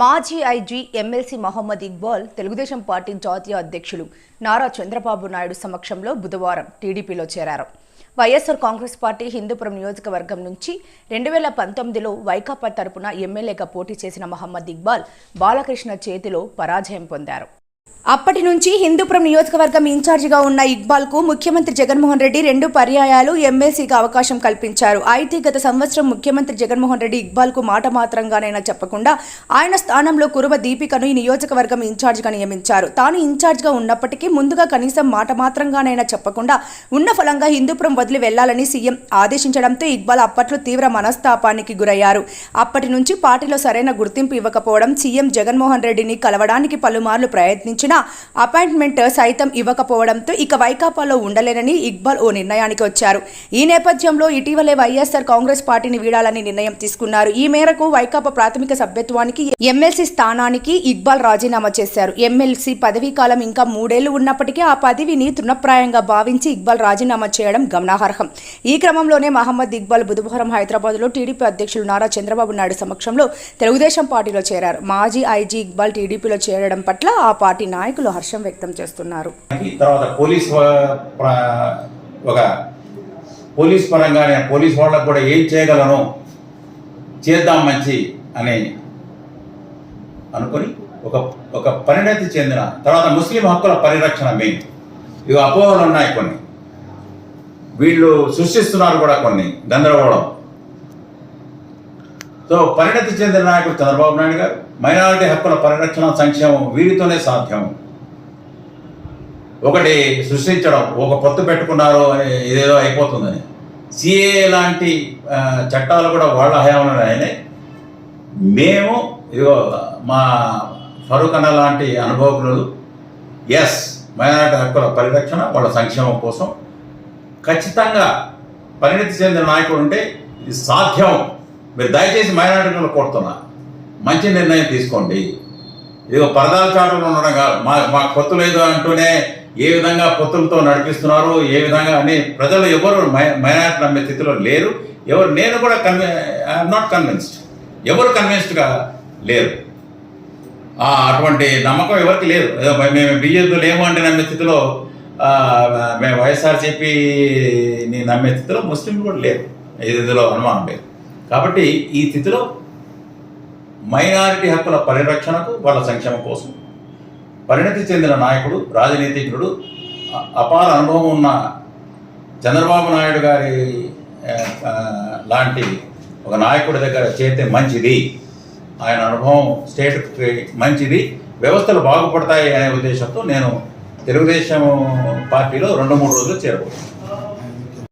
మాజీ IG MLC Mohammed Iqbal Telugu Desam party జాతీయ అధ్యక్షులు నారా చంద్రబాబు నాయుడు సమక్షంలో బుధవారం టీడీపీలో చేరారు. వైఎస్ఆర్ కాంగ్రెస్ పార్టీ హిందూపురం నియోజకవర్గం నుంచి రెండు వేల పంతొమ్మిదిలో వైకాపా తరపున ఎమ్మెల్యేగా పోటీ చేసిన మహమ్మద్ ఇక్బాల్ బాలకృష్ణ చేతిలో పరాజయం పొందారు. అప్పటి నుంచి హిందూపురం నియోజకవర్గం ఇన్ఛార్జిగా ఉన్న ఇక్బాల్కు ముఖ్యమంత్రి జగన్మోహన్ రెడ్డి రెండు పర్యాయాలు ఎమ్మెల్సీగా అవకాశం కల్పించారు. అయితే గత సంవత్సరం ముఖ్యమంత్రి జగన్మోహన్ రెడ్డి ఇక్బాల్కు మాట మాత్రంగానైనా చెప్పకుండా ఆయన స్థానంలో కురువ దీపికను ఈ నియోజకవర్గం ఇన్ఛార్జిగా నియమించారు. తాను ఇన్ఛార్జిగా ఉన్నప్పటికీ ముందుగా కనీసం మాట మాత్రంగానైనా చెప్పకుండా ఉన్న ఫలంగా హిందూపురం వదిలి వెళ్ళాలని సీఎం ఆదేశించడంతో ఇక్బాల్ అప్పట్లో తీవ్ర మనస్తాపానికి గురయ్యారు. అప్పటి నుంచి పార్టీలో సరైన గుర్తింపు ఇవ్వకపోవడం సీఎం జగన్మోహన్ రెడ్డిని కలవడానికి పలుమార్లు ప్రయత్నించినా అపాయింట్మెంట్ సైతం ఇవ్వకపోవడంతో ఇక వైకాపాలో ఉండలేనని ఇక్బాల్ ఓ నిర్ణయానికి వచ్చారు. ఈ నేపథ్యంలో ఇటీవలే వైఎస్ఆర్ కాంగ్రెస్ పార్టీని వీడాలని నిర్ణయం తీసుకున్నారు. ఈ మేరకు వైకాపా ప్రాథమిక సభ్యత్వానికి ఎమ్మెల్సీ స్థానానికి ఇక్బాల్ రాజీనామా చేశారు. ఎమ్మెల్సీ పదవీ కాలం ఇంకా మూడేళ్ళు ఉన్నప్పటికీ ఆ పదవిని తృణప్రాయంగా భావించి ఇక్బాల్ రాజీనామా చేయడం గమనార్హం. ఈ క్రమంలోనే మహమ్మద్ ఇక్బాల్ బుధవారం హైదరాబాద్లో టీడీపీ అధ్యక్షులు నారా చంద్రబాబు నాయుడు సమక్షంలో తెలుగుదేశం పార్టీలో చేరారు. మాజీ ఐజీ ఇక్బాల్ టీడీపీలో చేరడం పట్ల ఆ పార్టీ నాయకులు హర్షం వ్యక్తం చేస్తున్నారు. తర్వాత పోలీస్ ఒక పోలీస్ పరంగా నేను పోలీస్ వాళ్ళకు కూడా ఏం చేయగలను? చేద్దాం మంచి అని అనుకొని ఒక ఒక పరిణతి చెందిన తర్వాత ముస్లిం హక్కుల పరిరక్షణ మెయిన్. ఇవి అపోహలు ఉన్నాయి కొన్ని. వీళ్ళు సృష్టిస్తున్నారు కూడా కొన్ని. గందరగోళం. సో పరిణతి చెందిన నాయకుడు చంద్రబాబు నాయుడు గారు మైనారిటీ హక్కుల పరిరక్షణ సంక్షేమం వీరితోనే సాధ్యం. ఒకటి సృష్టించడం ఒక పొత్తు పెట్టుకున్నారు అని ఇదేదో అయిపోతుందని. సిఏ లాంటి చట్టాలు కూడా వాళ్ళ హయాంలో అయినాయి. మేము ఇదిగో మా ఫరూక్ అన్న లాంటి అనుభవకులు ఎస్ మైనారిటీ హక్కుల పరిరక్షణ వాళ్ళ సంక్షేమం కోసం ఖచ్చితంగా పరిణతి చెందిన నాయకుడు ఉంటే ఇది సాధ్యం. మీరు దయచేసి మైనారిటీలను కోరుతున్నా. మంచి నిర్ణయం తీసుకోండి. ఇదిగో పరదాల చాటలు ఉండడం కాదు. మా మాకు పొత్తు లేదు అంటూనే ఏ విధంగా పొత్తులతో నడిపిస్తున్నారు ఏ విధంగా అని ప్రజలు ఎవరు మై- మైనారిటీ నమ్మే స్థితిలో లేరు. ఎవరు నేను కూడా కన్వి ఐఎమ్ నాట్ కన్విన్స్డ్ ఎవరు కన్విన్స్డ్గా లేరు. అటువంటి నమ్మకం ఎవరికి లేదు. మేము బీజేపీ లేము అంటే నమ్మే స్థితిలో మేము మేము వైఎస్ఆర్సీపీని నమ్మే స్థితిలో ముస్లింలు కూడా లేరు. ఇందులో అనుమానం లేదు. కాబట్టి ఈ స్థితిలో మైనారిటీ హక్కుల పరిరక్షణకు వాళ్ళ సంక్షేమం కోసం పరిణతి చెందిన నాయకుడు రాజనీతిజ్ఞుడు అపార అనుభవం ఉన్న చంద్రబాబు నాయుడు గారి లాంటి ఒక నాయకుడి దగ్గర చేస్తే మంచిది. ఆయన అనుభవం స్టేట్కి మంచిది. వ్యవస్థలు బాగుపడతాయి అనే ఉద్దేశంతో నేను తెలుగుదేశం పార్టీలో రెండు మూడు రోజులు చేరబోతున్నాను.